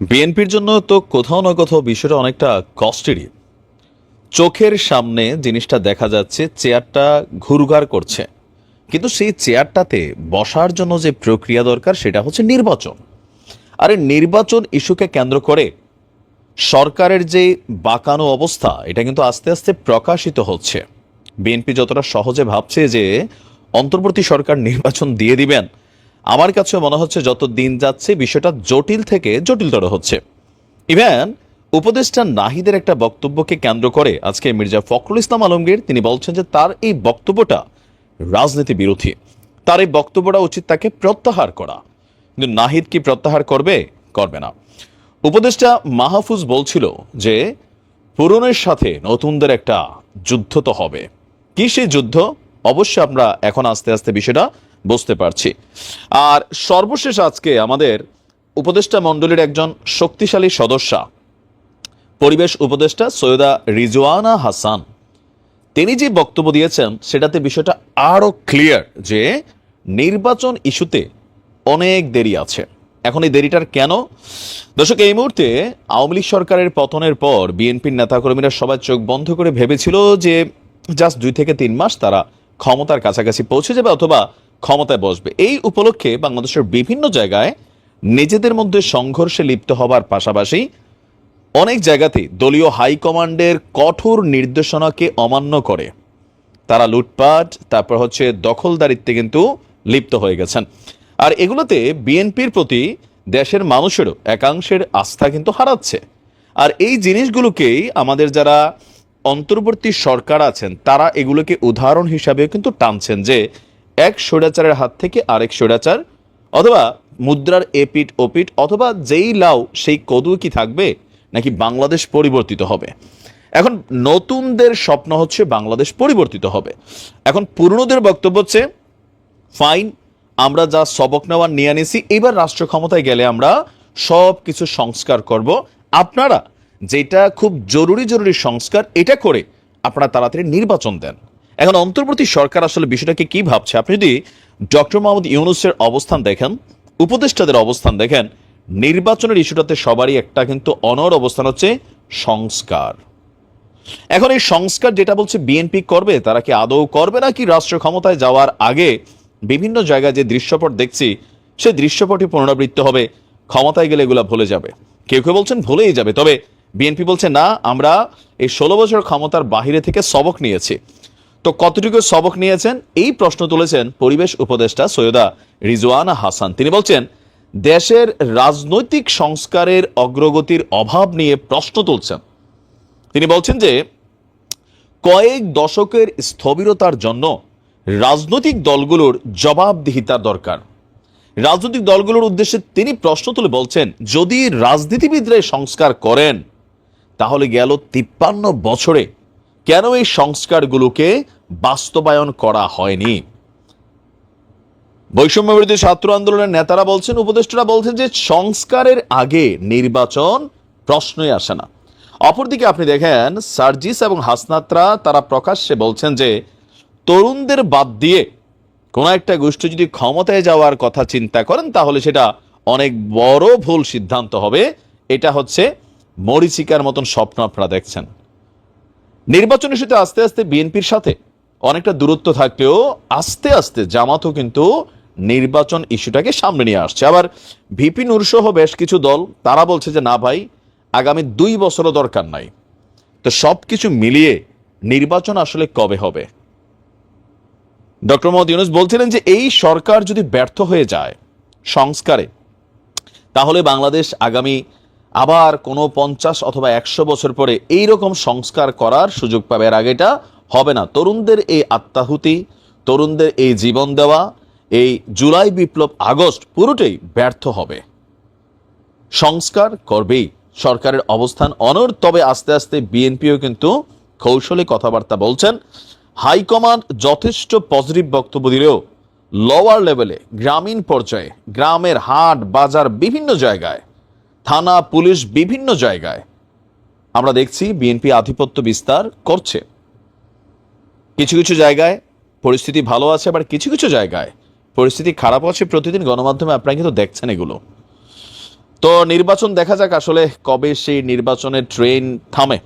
বিএনপির জন্য তো কোথাও না কোথাও বিষয়টা অনেকটা কষ্টেরই চোখের সামনে জিনিসটা দেখা যাচ্ছে, চেয়ারটা ঘুরঘার করছে। কিন্তু সেই চেয়ারটাতে বসার জন্য যে প্রক্রিয়া দরকার, সেটা হচ্ছে নির্বাচন। আরে নির্বাচন ইস্যুকে কেন্দ্র করে সরকারের যে বাঁকানো অবস্থা, এটা কিন্তু আস্তে আস্তে প্রকাশিত হচ্ছে। বিএনপি যতটা সহজে ভাবছে যে অন্তর্বর্তী সরকার নির্বাচন দিয়ে দিবেন আমার কাছে মনে হচ্ছে যত দিন যাচ্ছে, বিষয়টা জটিল থেকে জটিলতর হচ্ছে। ইভেন, উপদেষ্টা নাহিদের একটা বক্তব্যকে কেন্দ্র করে আজকে মির্জা ফখরুল ইসলাম আলমগীর, তিনি বলছেন যে তার এই বক্তব্যটা রাজনীতি বিরোধী। তার এই বক্তব্যটা উচিত তাকে প্রত্যাহার করা। কিন্তু নাহিদ কি প্রত্যাহার করবে? করবে না। উপদেষ্টা মাহফুজ বলছিল যে, পুরনের সাথে নতুনদের একটা যুদ্ধ তো হবে। কি সেই যুদ্ধ? অবশ্যই আমরা এখন আস্তে আস্তে বিষয়টা বুঝতে পারছি। আর সর্বশেষ আজকে আমাদের উপদেষ্টা মণ্ডলীর একজন শক্তিশালী সদস্যা, পরিবেশ উপদেষ্টা সৈয়দা রিজওয়ানা হাসান। তিনি যে বক্তব্য দিয়েছেন, সেটাতে বিষয়টা আরও ক্লিয়ার যে নির্বাচন ইস্যুতে অনেক দেরি আছে। এখন এই দেরিটার কেন? দর্শক, এই মুহূর্তে আওয়ামী লীগ সরকারের পতনের পর বিএনপির নেতাকর্মীরা সবাই চোখ বন্ধ করে ভেবেছিল যে জাস্ট দুই থেকে তিন মাস তারা ক্ষমতার কাছাকাছি পৌঁছে যাবে, অথবা ক্ষমতায় বসবে। এই উপলক্ষে বাংলাদেশের বিভিন্ন জায়গায় নিজেদের মধ্যে সংঘর্ষে লিপ্ত হবার পাশাপাশি অনেক জায়গাতেই দলীয় হাইকমান্ডের কঠোর নির্দেশনাকে অমান্য করে। তারা লুটপাট, তারপর হচ্ছে দখলদারিত্বে কিন্তু লিপ্ত হয়ে গেছেন। আর এগুলোতে বিএনপির প্রতি দেশের মানুষেরও একাংশের আস্থা কিন্তু হারাচ্ছে। আর এই জিনিসগুলোকেই আমাদের যারা অন্তর্বর্তী সরকার আছেন, তারা এগুলোকে উদাহরণ হিসাবে কিন্তু টানছেন যে এক স্বৈরাচারের হাত থেকে আরেক স্বৈরাচার, অথবা মুদ্রার এপিট ওপিট অথবা যেই লাউ সেই কদু কি থাকবে, নাকি বাংলাদেশ পরিবর্তিত হবে? এখন নতুনদের স্বপ্ন হচ্ছে বাংলাদেশ পরিবর্তিত হবে। এখন পুরনোদের বক্তব্য হচ্ছে, ফাইন, আমরা যা সবক নেওয়ার নিয়ে আনিছি এবার রাষ্ট্র ক্ষমতায় গেলে আমরা সব কিছু সংস্কার করব। আপনারা যেটা খুব জরুরি জরুরি সংস্কার, এটা করে আপনারা তাড়াতাড়ি নির্বাচন দেন। এখন অন্তর্বর্তী সরকার আসলে বিষয়টাকে কি ভাবছে? আপনি যদি ডক্টর মোহাম্মদ ইউনুসের অবস্থান দেখেন, উপদেষ্টাদের অবস্থান দেখেন, নির্বাচনের ইস্যুটাতে সবারই একটা কিন্তু অনর অবস্থান হচ্ছে সংস্কার। এখন এই সংস্কার যেটা বলছে বিএনপি করবে, তারা কি আদৌ করবে নাকি রাষ্ট্র ক্ষমতায় যাওয়ার আগে বিভিন্ন জায়গায় যে দৃশ্যপট দেখছি, সেই দৃশ্যপটই পুনরাবৃত্ত হবে, ক্ষমতায় গেলে এগুলা ভুলে যাবে। কেউ কেউ বলছেন ভুলেই যাবে, তবে বিএনপি বলছে, না, আমরা এই ষোলো বছর ক্ষমতার বাহিরে থেকে সবক নিয়েছি। তো কতটুকু সবক নিয়েছেন? এই প্রশ্ন তুলেছেন পরিবেশ উপদেষ্টা সৈয়দা রিজওয়ানা হাসান। তিনি বলছেন, দেশের রাজনৈতিক সংস্কারের অগ্রগতির অভাব নিয়ে প্রশ্ন তুলছেন। তিনি বলছেন যে, কয়েক দশকের স্থবিরতার জন্য রাজনৈতিক দলগুলোর জবাবদিহিতার দরকার। রাজনৈতিক দলগুলোর উদ্দেশ্যে তিনি প্রশ্ন তুলে বলছেন, যদি রাজনীতিবিদরা সংস্কার করেন, তাহলে গেল তিপ্পান্ন বছরে কেন এই সংস্কারগুলোকে বাস্তবায়ন করা হয়নি? বৈষম্য বিরোধী ছাত্র আন্দোলনের নেতারা বলছেন, উপদেষ্টারা বলছেন যে সংস্কারের আগে নির্বাচন প্রশ্নই আসে না। অপরদিকে আপনি দেখেন, সার্জিস এবং হাসনাত্রা তারা প্রকাশ্যে বলছেন যে তরুণদের বাদ দিয়ে কোনো একটা গোষ্ঠী যদি ক্ষমতায় যাওয়ার কথা চিন্তা করেন, তাহলে সেটা অনেক বড় ভুল সিদ্ধান্ত হবে। এটা হচ্ছে মরিচিকার মতন স্বপ্ন আপনারা দেখছেন। নির্বাচন ইস্যুতে আস্তে আস্তে বিএনপির সাথে। অনেকটা দূরত্ব থাকলেও আস্তে আস্তে জামাতও কিন্তু নির্বাচন ইস্যুটাকে সামনে নিয়ে আসছে। আবার ভিপি নুরসহ বেশ কিছু দল, তারা বলছে যে, না ভাই, আগামী দুই বছরও দরকার নাই। তো সব কিছু মিলিয়ে নির্বাচন আসলে কবে হবে? ডক্টর মোহাম্মদ ইউনুস বলছিলেন যে, এই সরকার যদি ব্যর্থ হয়ে যায় সংস্কারে, তাহলে বাংলাদেশ আগামী আবার কোনো পঞ্চাশ অথবা একশো বছর পরে এই রকম সংস্কার করার সুযোগ পাবে। এর আগেটা হবে না। তরুণদের এই আত্মাহুতি, তরুণদের এই জীবন দেওয়া, এই জুলাই বিপ্লব আগস্ট পুরোটাই ব্যর্থ হবে। সংস্কার করবেই। সরকারের অবস্থান অনর তবে আস্তে আস্তে বিএনপিও কিন্তু কৌশলে কথাবার্তা বলছেন। হাইকমান্ড যথেষ্ট পজিটিভ বক্তব্য দিলেও লোয়ার লেভেলে গ্রামীণ পর্যায়ে, গ্রামের হাট, বাজার, বিভিন্ন জায়গায় থানা, পুলিশ বিভিন্ন জায়গায়। আমরা দেখছি বিএনপি আধিপত্য বিস্তার করছে। কিছু কিছু জায়গায় পরিস্থিতি ভালো আছে, আবার কিছু কিছু জায়গায় পরিস্থিতি খারাপ আছে। প্রতিদিন গণমাধ্যমে আপনারা কিন্তু দেখছেন এগুলো। তো নির্বাচন দেখা যাক আসলে কবে সেই নির্বাচনের ট্রেন থামে।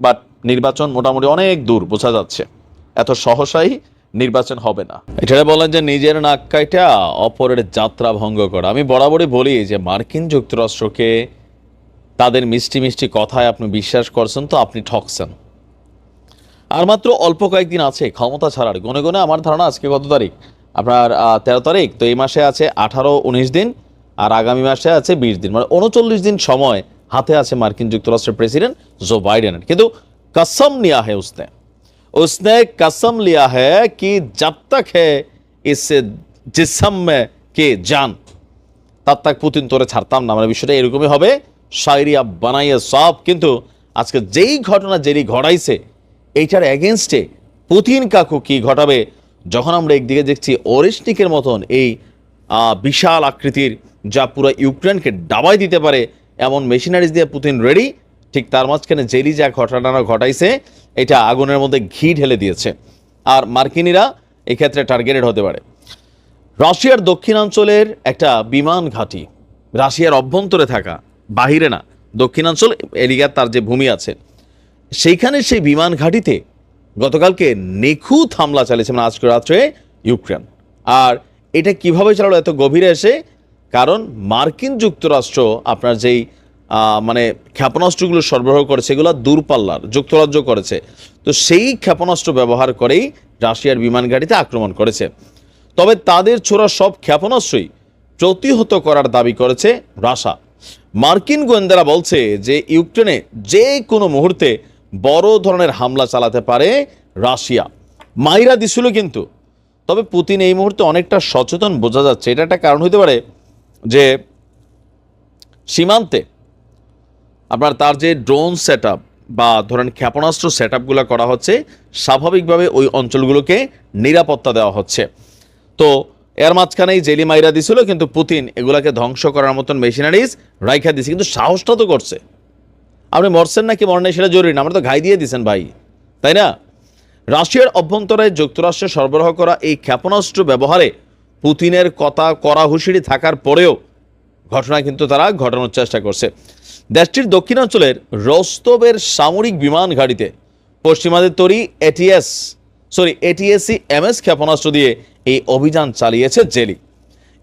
বাট নির্বাচন মোটামুটি অনেক দূর, বোঝা যাচ্ছে। এত সহসাই নির্বাচন হবে না। এছাড়া বলেন যে নিজের নাক কাইটা অপরের যাত্রা ভঙ্গ করা। আমি বরাবরই বলি যে মার্কিন যুক্তরাষ্ট্রকে তাদের মিষ্টি মিষ্টি কথায় আপনি বিশ্বাস করছেন তো আপনি ঠকছেন। আর মাত্র অল্প কয়েকদিন আছে, ক্ষমতা ছাড়ার। গনে গনে আমার ধারণা আজকে কত তারিখ? আপনার তেরো তারিখ, তো এই মাসে আছে আঠারো, উনিশ দিন, আর আগামী মাসে আছে বিশ দিন। মানে উনচল্লিশ দিন সময় হাতে আছে মার্কিন যুক্তরাষ্ট্রের প্রেসিডেন্ট জো বাইডেনের। কিন্তু কাসম নিয়া হে উসনে उसने कसम लिया है कि जब तक है इस जिसम में के जान তার তাক পুতিন তোরে ছাড়তাম না মানে বিষয়টা এরকমই হবে শায়রিয়া বানাইয়া সব কিন্তু আজকে যেই ঘটনা যেই ঘটাইছে এইটার এগেনস্টে পুতিন কাকু কি ঘটাবে যখন আমরা একদিকে দেখছি ওরিশনিকের মতন এই আহ, বিশাল আকৃতির যা পুরো ইউক্রেনকে ডাবাই দিতে পারে এমন মেশিনারিজ দিয়ে পুতিন রেডি ঠিক তার মাঝখানে জেরি যা ঘটনা ঘটাইছে, এটা আগুনের মধ্যে ঘি ঢেলে দিয়েছে। আর মার্কিনিরা এক্ষেত্রে টার্গেটেড হতে পারে। রাশিয়ার দক্ষিণাঞ্চলের একটা বিমান ঘাঁটি, রাশিয়ার অভ্যন্তরে থাকা, বাহিরে না, দক্ষিণাঞ্চল এরিয়ার তার যে ভূমি আছে, সেইখানে সেই বিমান ঘাঁটিতে গতকালকে নিখুঁত হামলা চালিয়েছে মানে আজকে রাত্রে ইউক্রেন। আর এটা কীভাবে চালালো এত গভীরে এসে? কারণ মার্কিন যুক্তরাষ্ট্র আপনার যেই মানে ক্ষেপণাস্ত্রগুলো সরবরাহ করে, সেগুলো দূরপাল্লার, যুক্তরাজ্য করেছে। তো সেই ক্ষেপণাস্ত্র ব্যবহার করেই রাশিয়ার বিমান ঘাঁটিতে আক্রমণ করেছে। তবে তাদের ছোড়া সব ক্ষেপণাস্ত্রই প্রতিহত করার দাবি করেছে রাশা। মার্কিন গোয়েন্দারা বলছে যে, ইউক্রেনে যে কোনো মুহূর্তে বড় ধরনের হামলা চালাতে পারে রাশিয়া। মাইরা দিছিল কিন্তু। তবে পুতিন এই মুহূর্তে অনেকটা সচেতন বোঝা যাচ্ছে। এটা একটা কারণ হতে পারে যে, সীমান্তে আপনার তার যে ড্রোন সেট বা ধরেন ক্ষেপণাস্ত্র সেট করা হচ্ছে, স্বাভাবিকভাবে ওই অঞ্চলগুলোকে নিরাপত্তা দেওয়া হচ্ছে। তো এর মাঝখানেই জেলি মাইরা দিছিল, কিন্তু পুতিন এগুলাকে ধ্বংস করার মতন মেশিনারিজ রাইখা দিছে, কিন্তু সাহসটা তো করছে। আপনি মরছেন নাকি মরেন সেটা জরুরি না, আমরা তো ঘাই দিয়ে দিছেন ভাই, তাই না? রাশিয়ার অভ্যন্তরে যুক্তরাষ্ট্রে সরবরাহ করা এই ক্ষেপণাস্ত্র ব্যবহারে পুতিনের কথা করা হুঁশিয়ারি থাকার পরেও ঘটনা কিন্তু তারা ঘটানোর চেষ্টা করছে। দেশটির দক্ষিণাঞ্চলের রস্তবের সামরিক বিমান ঘাঁটিতে পশ্চিমাদের তৈরি এটিএস সরি এটিএসি এমএস ক্ষেপণাস্ত্র দিয়ে এই অভিযান চালিয়েছে জেলি।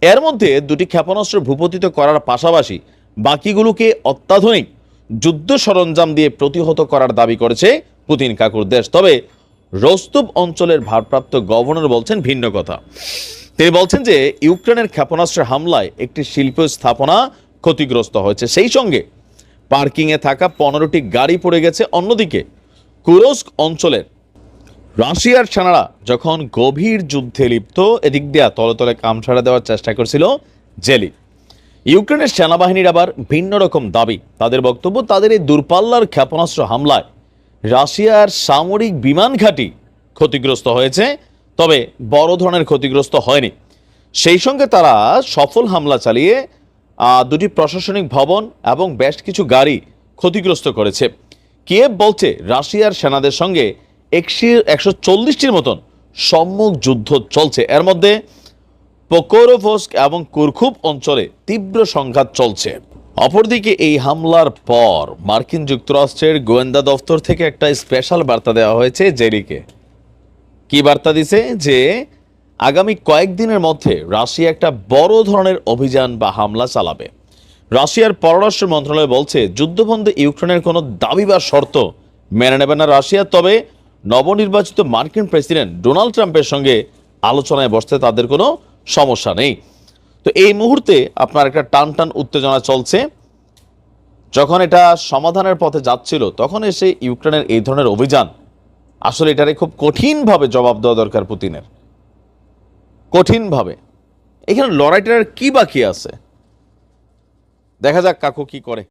এর মধ্যে দুটি ক্ষেপণাস্ত্র ভূপতিত করার পাশাপাশি বাকিগুলোকে অত্যাধুনিক যুদ্ধ সরঞ্জাম দিয়ে প্রতিহত করার দাবি করেছে পুতিন কাকুর দেশ। তবে রস্তব অঞ্চলের ভারপ্রাপ্ত গভর্নর বলছেন ভিন্ন কথা। তিনি বলছেন যে ইউক্রেনের ক্ষেপণাস্ত্রের হামলায় একটি শিল্প স্থাপনা ক্ষতিগ্রস্ত হয়েছে। সেই সঙ্গে পার্কিংয়ে থাকা পনেরোটি গাড়ি পড়ে গেছে। অন্যদিকে কুরস্ক অঞ্চলের রাশিয়ার সেনারা যখন গভীর যুদ্ধে লিপ্ত, এদিক দিয়া তলে তলে কামছাড়া দেওয়ার চেষ্টা করছিল জেলি। ইউক্রেনের সেনাবাহিনীর আবার ভিন্ন রকম দাবি। তাদের বক্তব্য, তাদের এই দূরপাল্লার ক্ষেপণাস্ত্র হামলায় রাশিয়ার সামরিক বিমান ঘাঁটি ক্ষতিগ্রস্ত হয়েছে। তবে বড় ধরনের ক্ষতিগ্রস্ত হয়নি। সেই সঙ্গে তারা সফল হামলা চালিয়ে দুটি প্রশাসনিক ভবন এবং বেশ কিছু গাড়ি ক্ষতিগ্রস্ত করেছে। কিয়েভ বলছে, রাশিয়ার সেনাদের সঙ্গে একশি, একশো চল্লিশটির মতন সম্মুখ যুদ্ধ চলছে। এর মধ্যে পোকোরোভস্ক এবং কুরখুব অঞ্চলে তীব্র সংঘাত চলছে। অপরদিকে এই হামলার পর মার্কিন যুক্তরাষ্ট্রের গোয়েন্দা দফতর থেকে একটা স্পেশাল বার্তা দেওয়া হয়েছে জেরিকে। কি বার্তা দিছে? যে আগামী কয়েকদিনের মধ্যে রাশিয়া একটা বড় ধরনের অভিযান বা হামলা চালাবে। রাশিয়ার পররাষ্ট্র মন্ত্রণালয় বলছে যুদ্ধবন্ধে ইউক্রেনের কোনো দাবি বা শর্ত মেনে নেবে না রাশিয়া। তবে নবনির্বাচিত মার্কিন প্রেসিডেন্ট ডোনাল্ড ট্রাম্পের সঙ্গে আলোচনায় বসতে তাদের কোনো সমস্যা নেই। তো এই মুহূর্তে আপনার একটা টান টান উত্তেজনা চলছে। যখন এটা সমাধানের পথে যাচ্ছিল, তখন এসে ইউক্রেনের এই ধরনের অভিযান আসলে এটারে খুব কঠিনভাবে জবাব দেওয়া দরকার পুতিনের। কঠিনভাবে। এখানে লড়াইটার কি বাকি আছে? দেখা যাক কাকু কি করে।